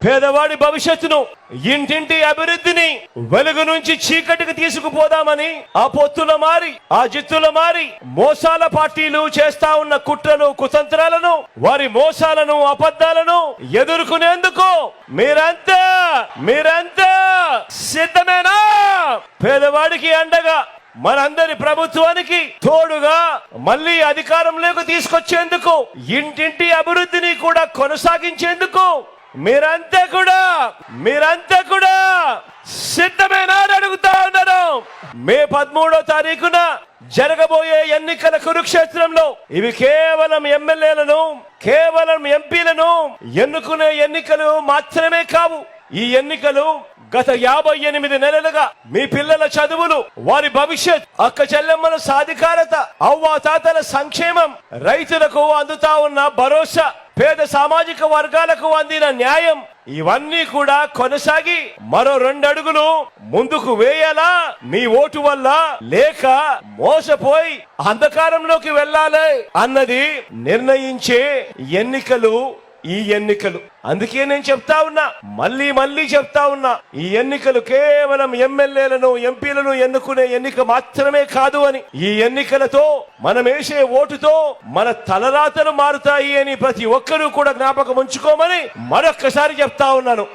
పేదవాడి భవిష్యత్తును ఇంటింటి అభివృద్ధిని వెలుగు నుంచి చీకటికి తీసుకుపోదామని ఆ పొత్తుల మారి ఆ జిత్తుల మారి మోసాల పార్టీలు చేస్తా ఉన్న కుట్రలు కుతంత్రాలను వారి మోసాలను అబద్ధాలను ఎదుర్కొనేందుకు మీరంతా మీరంతా సిద్ధమేనా? పేదవాడికి అండగా మనందరి ప్రభుత్వానికి తోడుగా మళ్ళీ అధికారంలోకి తీసుకొచ్చేందుకు ఇంటింటి అభివృద్ధిని కూడా కొనసాగించేందుకు మీరంతా కూడా మీరంతా కూడా సిద్ధమేనా అడుగుతా ఉన్నారు మే పదమూడో తారీఖున జరగబోయే ఎన్నికల కురుక్షేత్రంలో ఇవి కేవలం ఎమ్మెల్యేలను కేవలం ఎంపీలను ఎన్నుకునే ఎన్నికలు మాత్రమే కావు. ఈ ఎన్నికలు గత యాభై ఎనిమిది నెలలుగా మీ పిల్లల చదువులు వారి భవిష్యత్ అక్క చెల్లెమ్మల సాధికారత అవ్వ తాతల సంక్షేమం రైతులకు అందుతా ఉన్న భరోసా పేద సామాజిక వర్గాలకు అందిన న్యాయం ఇవన్నీ కూడా కొనసాగి మరో రెండు అడుగులు ముందుకు వేయాలా? మీ ఓటు వల్ల లేక మోసపోయి అంధకారంలోకి వెళ్ళాలి అన్నది నిర్ణయించే ఎన్నికలు ఈ ఎన్నికలు. అందుకే నేను చెప్తా ఉన్నా మళ్ళీ మళ్ళీ చెప్తా ఉన్నా ఈ ఎన్నికలు కేవలం ఎమ్మెల్యేలను ఎంపీలను ఎన్నుకునే ఎన్నిక మాత్రమే కాదు అని. ఈ ఎన్నికలతో మనం వేసే ఓటుతో మన తలరాతలు మారుతాయి అని ప్రతి ఒక్కరూ కూడా జ్ఞాపకం ఉంచుకోమని మరొక్కసారి చెప్తా ఉన్నాను.